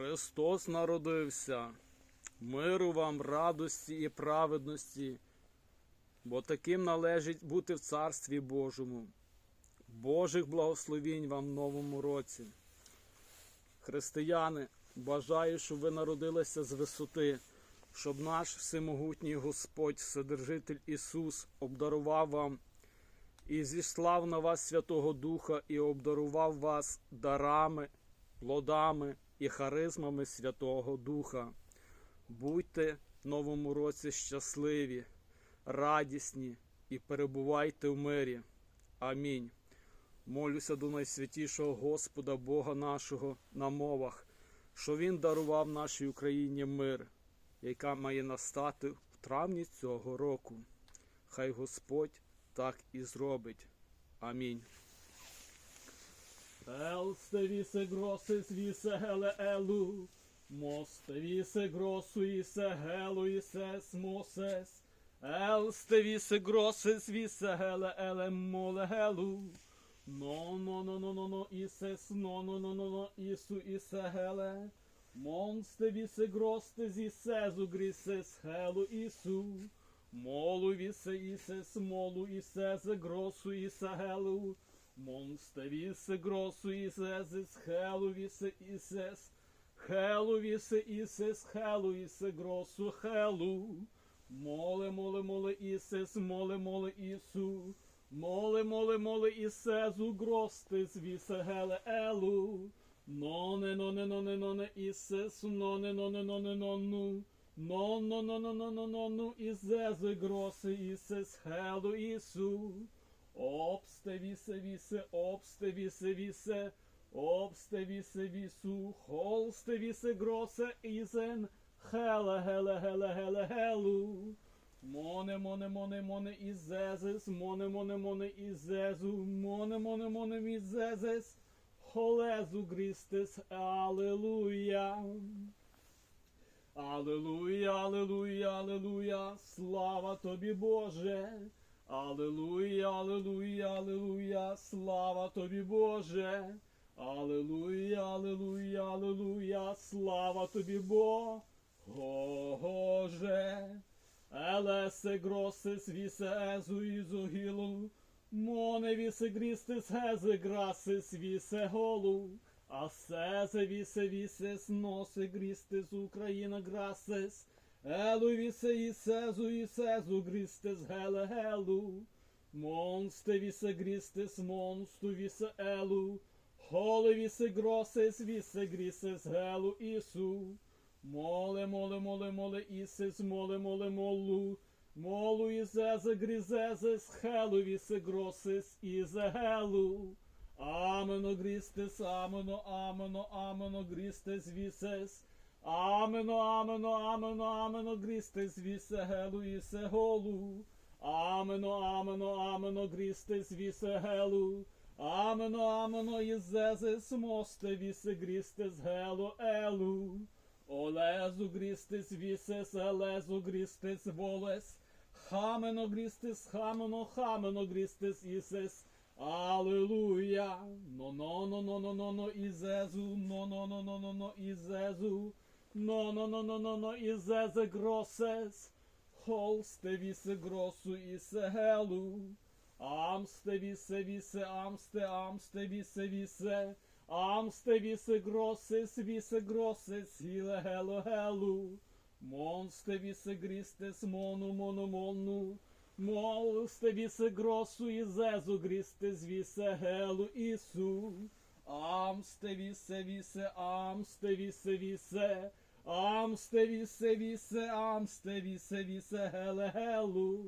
Христос народився. Миру вам, радості і праведності, бо таким належить бути в Царстві Божому. Божих благословінь вам в новому році. Християни, бажаю, щоб ви народилися з висоти, щоб наш всемогутній Господь, Вседержитель Ісус, обдарував вам і зіслав на вас Святого Духа і обдарував вас дарами, плодами і харизмами Святого Духа. Будьте в новому році щасливі, радісні і перебувайте в мирі. Амінь. Молюся до найсвятішого Господа Бога нашого на мовах, що Він дарував нашій Україні мир, яка має настати в травні цього року. Хай Господь так і зробить. Амінь. Елсте вісе гросис вісе геле елу, мосте вісе гросу ісе гелу ісес мосес, елсте вісе гросис вісе геле еле моле гелу, но но но но но но ісес но но но но но ісу ісе геле, монсте вісе гросте зісезу грісес гелу ісу, молу вісе ісес молу ісезе гросу ісе гелу, Монсте вісе гросу ісес, хелу вісе ісес, хелу вісе ісес, хелу гросу хелу. Моле, моле, моле ісес, моле, моле ісу. Моле, моле, моле ісезу, гростис вісе геле елу. Ноне, ноне, ноне, ноне ісес, ноне, ноне, ноне, нону. Но, но, но, но, но, но, но, ну, ізезе гроси ісес, хелу ісу. Обсте вісе вісе, обсте вісе вісе, обсте вісе вісу, холсте вісе гросе ізен, хеле геле геле геле гелу. Моне моне моне моне ізезес, моне моне моне ізезу, моне моне моне мізезес, холезу грістес, алелуя. Алелуя, алелуя, алелуя, слава тобі, Боже. Алелуя, алелуя, алелуя, слава тобі, Боже. Алелуя, алелуя, алелуя, слава тобі, Боже. Елесе гросис вісе езу ізогілу, моне вісе грістис езе грасис вісе голу, а сезе вісе вісес носе грістис Україна грасис, Елу вісе ісезу ісезу грістес геле гелу, монсте вісе грістес монсту вісе елу, холе вісе гросес вісе грісес гелу ісу, моле, моле, моле, моле ісес, моле, моле, молу, молу ізезе грізезес хелу вісе гросес ізе гелу, амено грістес, амено, амено, амено грістес вісес, Амено, амено, амено, амено, грістес вісе гелу ісе голу. Амено, амено, амено, грістес вісе гелу. Амено, амено, єзезес мосте вісе грістес гелу елу. Олезу грістес вісес, елезу грістес волес. Хамено грістес, хамено, хамено грістес ісес. Алелуя. Но, но, но, но, но, но, но, ізезу, но, но, но, но, но, но, ізезу. No, no, no, no, no, no, ізезе гросес, холсте вісе гросу ісе гелу, амсте вісе вісе, амсте, амсте вісе вісе, амсте вісе гросес, вісе гросес, іле гело гелу, монсте вісе грістес, мону, мону, мону, молсте вісе гросу ізезу грістес, вісе гелу ісу, амсте вісе вісе, амсте вісе вісе, Амсте вісе вісе, амсте вісе вісе геле гелу.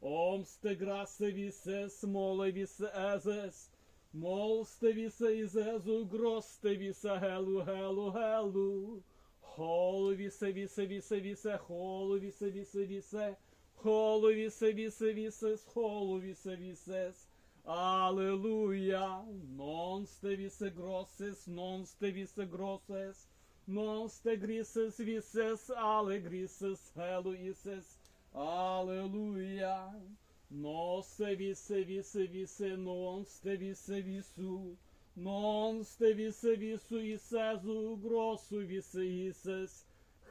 Омсте грасе вісе, смоле вісе езес. Молсте вісе ізезу, гросте вісе гелу, гелу, гелу. Холу вісе вісе вісе вісе, холу вісе вісе вісе. Холу вісе вісе вісе, холу вісе вісес. Алелуя. Нонсте вісе гросес, нонсте вісе гросес. Носте грісес вісес, але грісес хелу ісес, алелуя. Носе вісе вісе вісе, носте вісе вісу, non ste vise visu isezu grosu vise ises,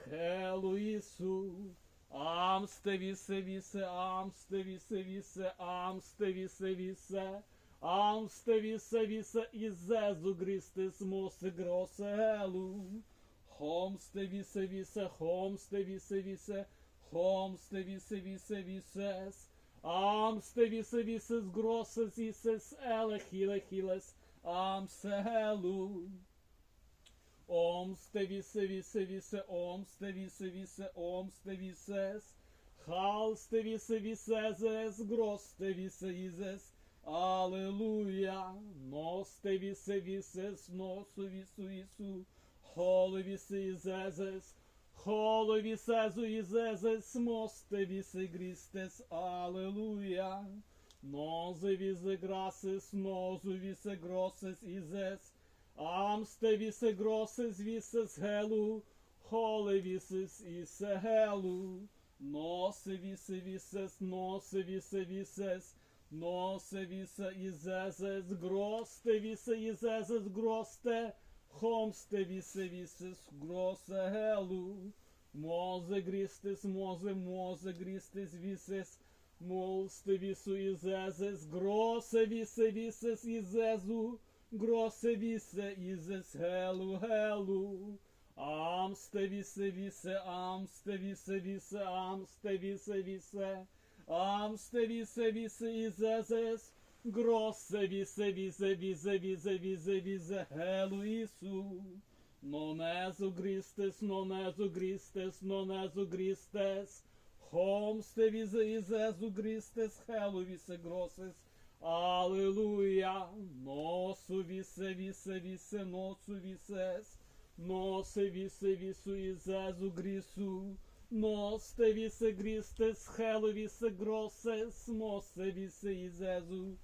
helu isu. Amste vise vise, amste vise vise, amste vise vise, amste vise vise, izezu gristis mose grosse helu. Homste vise vise, homste vise vise, homste vise vise vises, amste vise vises grosses ises, ele hile hiles, amse helu. Omste vise vise vise, omste vise vise, omste vises, halste vise vises, groste vise ises, Aleluia, noste vise vises, visu isu, hole vise ises, hole visezu ises, moste vise gristes, aleluia. Noze vise grasses, nozu vise grosses ises, Amste vise grosses vises helu, hole vises ise helu. Nose vise vises, nose vise vises, nose vise izeses, groste vise izeses, groste, homste vise vises, grosse helu. Moze gristes, moze, moze gristes vises, molste visu izeses, grosse vise vises izezu, grosse vise ises helu helu. Amste vise vise, amste vise vise, amste vise vise, amste vise vise izeses, grosse vise vise vise vise vise vise helu isu. Non esu gristes, non esu gristes, non esu gristes, homste vise izesu gristes helu vise grosses, Aleluia, nosso vise vise vise nosso vises, nosse vise visu izezu grisu, nos te vise gristes helu vise grosses, mosse vise izezu,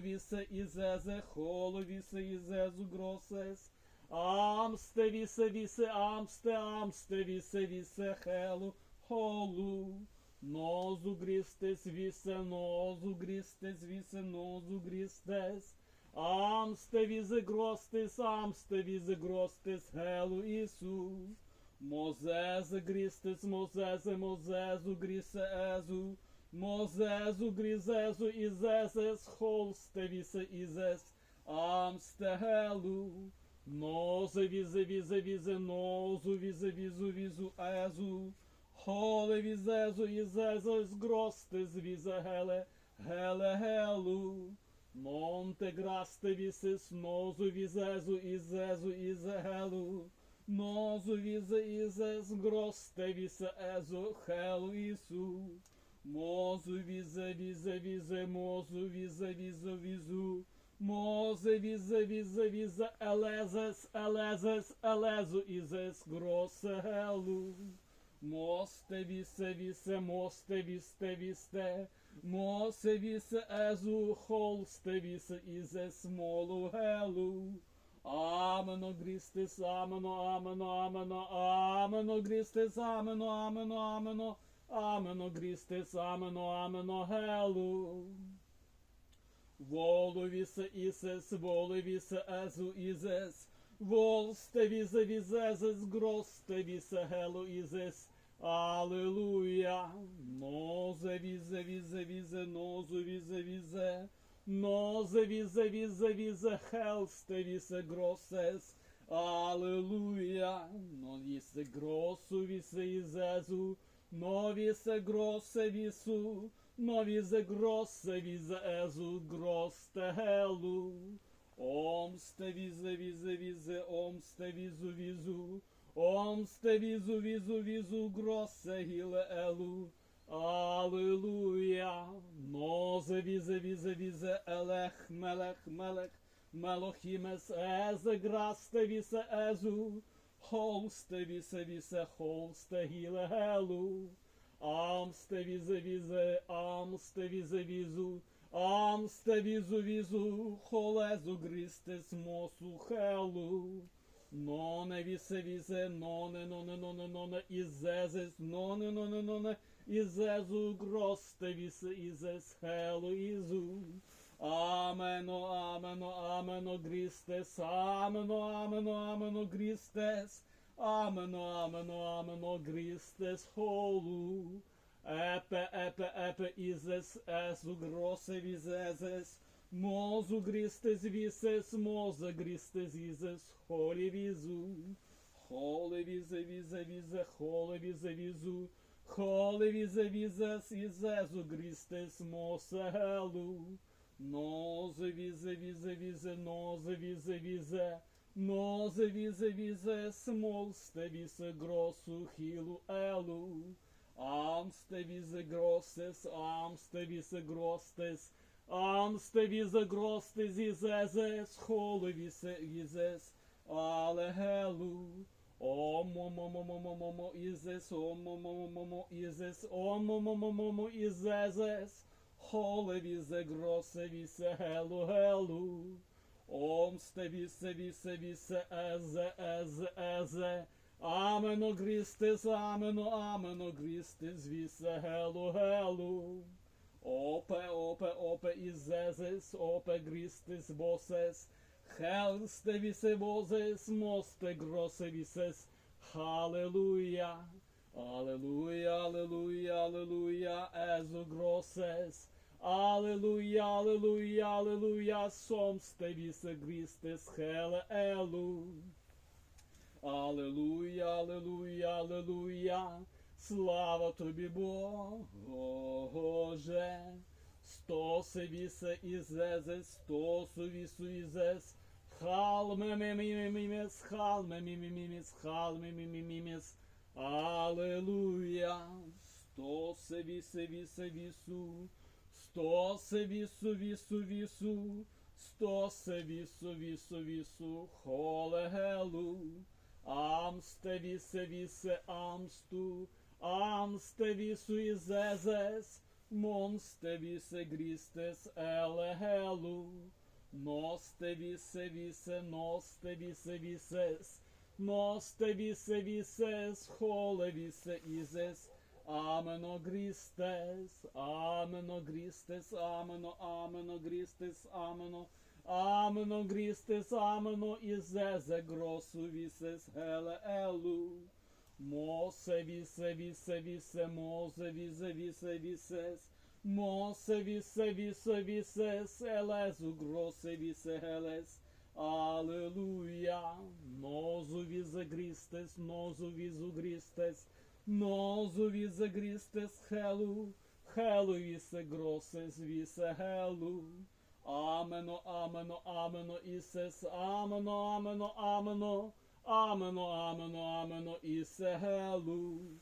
vise izeze, holu vise izezu grosses, amste vise vise amste amste vise vise helu, holu, Nozu gristes vise, nozu gristes vise, nozu gristes. Amste vise grostes, amste vise grostes, helu isu. Mozeze gristes, mozeze, mozezu grise ezu. Mozezu grisezu izeses, holste vise izes. Amste helu. Noze vise, vise, vise, nozu vise, vizu, vizu, ezu. Hole vizezu izezos grostes vise hele, hele helu. Monte graste vises nozu vizezu izezu ize helu. Nozu vise izes groste vise ezu Mozu vise vise vise mozu vise vise vizu. Moze vise vise vise elezes elezes elezu izes grosse helu. Moste vise vise moste viste viste Mose vise ezu holste vise ize smolu helu Ameno gristes ameno ameno ameno ameno gristes ameno ameno ameno ameno gristes ameno ameno helu Volu vise ises volu vise ezu izes Volste vise vizezes groste vise helu izes Aleluia Noze vise vise vise nozu vise vise Noze vise vise vise helste vise grosses Aleluia No vise grossu vise izezu No vise vise vise omste vizu vizu Omste vizu vizu vizu grosse hile elu Aleluia Noze vize vize vize elech melech melech Melochimes eze graste vise ezu Holste vise vise holste hile helu Amste vize vize amste vize vizu Amste vizu vizu holezu gristes mosu helu None vise vise none none none none izezes none none none izezu groste vise izes helu izu Ameno, ameno, ameno, Christes, ameno, ameno, ameno, Christes, ameno, ameno, ameno, Christes, holu. Epe, epe, epe, ises, esu, grosse, viseses, mozu, Christes, vises, moza, Christes, ises, holi, visu. Holi, vise, vise, vise, holi, vise, visu. Holi, vise, vises, isesu, Christes, moselu. Нозе, візе, візе, візе, нозе, візе, візе, нозе, візе, візе, смолсте, вісе, гросу, хілу, елу. Амсте візе гростес, амсте візе гростес, амсте візе гростес, ізезес, холе вісе ізес, але гелу. Омо-мо-мо-мо-мо-мо, ізес, омо-мо-мо-мо, ізес, омо-мо-мо-мо, ізезес, холе візе гросе, вісе гелу, гелу. Омсте вісе, вісе, вісе, езе, езе, езе, Амено грістис, амено, амено грістис, вісе гелу, гелу. Опе, опе, опе, ізезес, опе грістис, босес, хелсте вісе бозес, мосте гросе вісес, халелуя. Алелуя, алелуя, алелуя, езу гросес. Аллилуйя, аллилуйя, аллилуйя, somste vise Christes hele elu. Аллилуйя, аллилуйя, аллилуйя, слава тобі, Боже. Стоси вісе ізезес, стосу вісу ізес, халме міміміміміс, халме міміміміс, халме міміміміс, аллилуйя. Стоси вісе вісе вісу, стосе вісу вісу вісу, стосе вісу вісу вісу, холе гелу. Амсте вісе вісе амсту, амсте вісу ізезес, монсте вісе грістес елегелу, носте вісе вісе, носте вісе вісес, носте вісе вісес, холе вісе ізес, Ameno Christes, Ameno Christes, Ameno, Ameno Christes, Ameno, Ameno Christes, Ameno, Izeze grosu vises hele elu. Mose vise vise vise, Mose vise vise vises, Mose vise vise vises, Elezu grosse vise heles. Aleluia, nozu vise Christes, nozu visu Christes, Nozuvisa gristes helu, helu ise grosses vise helu. Ameno, ameno, ameno ises, ameno, ameno, ameno, ameno, ameno, ameno ise helu.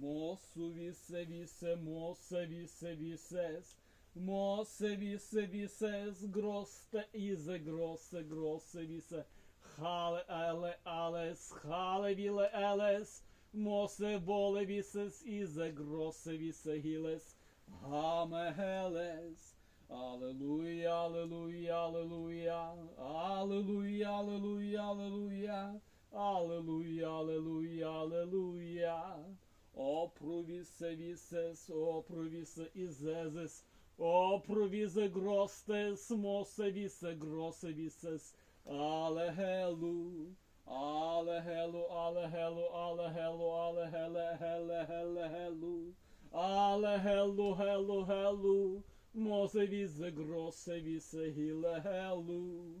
Mosu vise vise, mose vise vises, mose vise vises, groste ise grosse, grosse vise. Hale ele ales, hale vile ales, Mose vole vises ise grosse vise hiles. Hame heles. Alleluia, alleluia, alleluia. Alleluia, alleluia, alleluia. Alleluia, alleluia, alleluia. O provise vises, o provise iseses. O provise grostes, mose vise grosse vises. Alle helu гросе вісес, алегелу, алегелу, алегелу, алегелу, алегеле, геле, геле, гелу, алегелу, гелу, гелу, Мозе візе гросе вісе гіле гелу.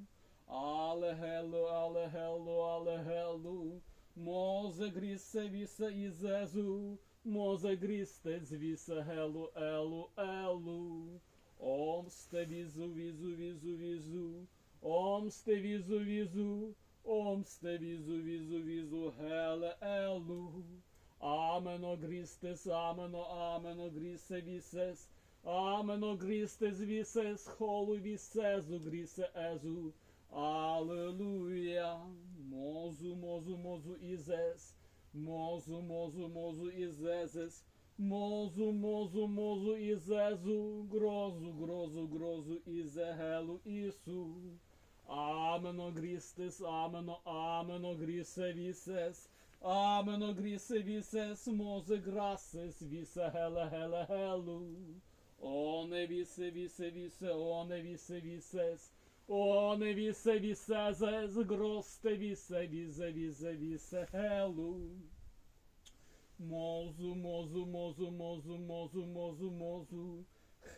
Але гелу, але гелу, але гелу. Мозе грісе вісе ізезу. Мозе грісте звісе гелу, елу, елу. Омсте візу, візу, візу, візу. Омсте візу, візу. Omste vizu vizu vizu hele elu. Ameno gristes, ameno, ameno grise vises. Ameno gristes vises, holu visesu grise ezu. Aleluia. Mozu, mozu, mozu izes. Mozu, mozu, mozu izezes. Мозу, мозу, мозу і зезу, грозу, грозу, грозу і зегелу ісу. Амено грістес, амено, амено грісе вісес. Амено грісе вісес, мозе грасес, вісе геле, геле, гелу. One vise, vise, vise, one vise, vises. One vise, visezes, groste vise, vise, vise, vise, helu. Mozu, mozu, mozu, mozu, mozu, mozu, mozu.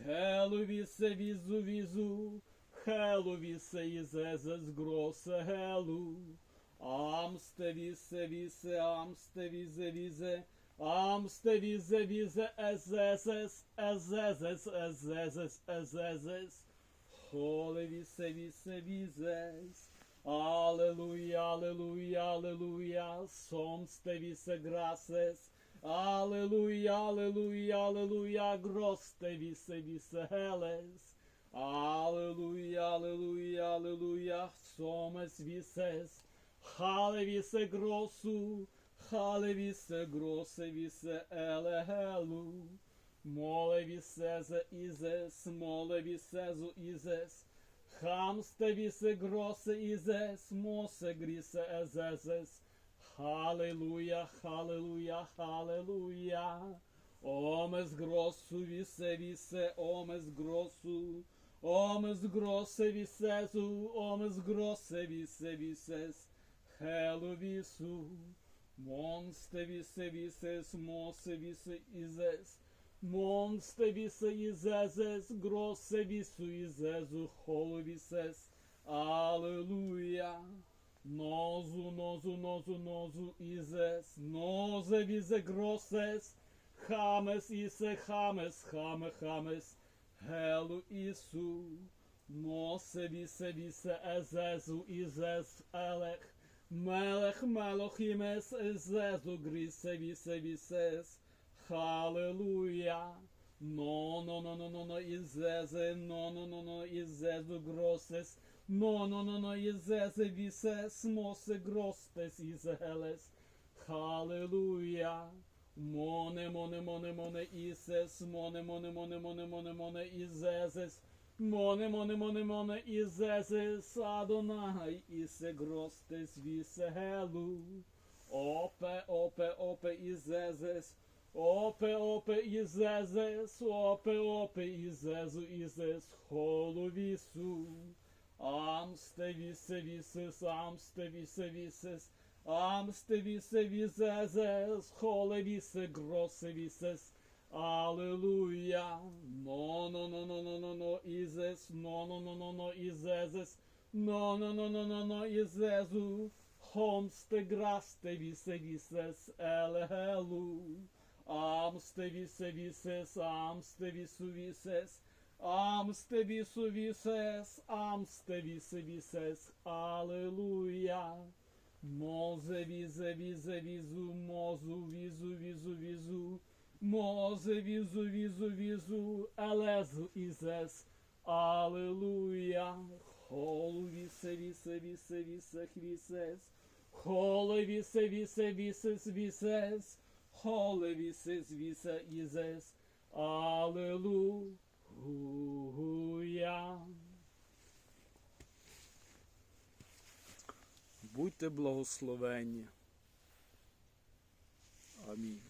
Helu vise, vizu, vizu. Helu vise, izezes, grosse, helu. Amste vise, vise, amste vise, vise. Amste vise, vise, ezezes, ezezes, ezezes, ezezes. Holy vise, vise, vises. Aleluia, aleluia, aleluia. Somste vise graces. Aleluia, aleluia, aleluia. Groste vise, vise heles. Hale vise grossu. Hale vise grosse vise ele helu. Mole viseze izes, mole visezu izes. Hamste vise grosse izes, mose grise ezezes. Halleluja, halleluja, halleluja. Omes grossu vise vise, omes grossu. Omes grosse visezu, omes grosse vise vises. Helu visu. Monste vise vises, mose vise izes. Monste vise izezes, grosse visu izezu, holu vises. Aleluia. Nozu, nozu, nozu, nozu izes, noze vize grosses. Chames ise, chames, chame, chames. Helu isu. Nose vise vise ezezu izes elech. Melech melochimes ezezu grise vise vises. Hallelujah. No, no, no, no, no, no, izeze, no, no, no, no, izezu grosses. No, no, no, no, izeze vises, mose grostes izeles. Hallelujah. Mone, mone, mone, ises, mone, mone, mone, mone, mone, mone, izezes. Mone, mone, mone, mone, izezes, Adonai, ise grostes vise helu. Ope, ope, ope, izezes. Ope, ope, izezes, ope, ope, izezu, izes, holu visu. Amste vise vises, amste vise vises, amste vise visezes, hole vise grosse vises. Aleluia. No, no, no, no, no, no, no, izes, no, no, no, no, no, izezes. No, no, no, no, no, no, izezu. Homste graste vise vises, ele helu. Amste vise vises, amste visu vises, amste visu vises, amste vise vises, aleluia. Moze vize vize vizu, mozu vizu vizu vizu, moze vizu vizu vizu, elezu izes, aleluia. Holu vise vise vise vise vises, holu vise vise vises vises, Holy vises visa izes. Алелуя. Будьте благословенні. Амінь.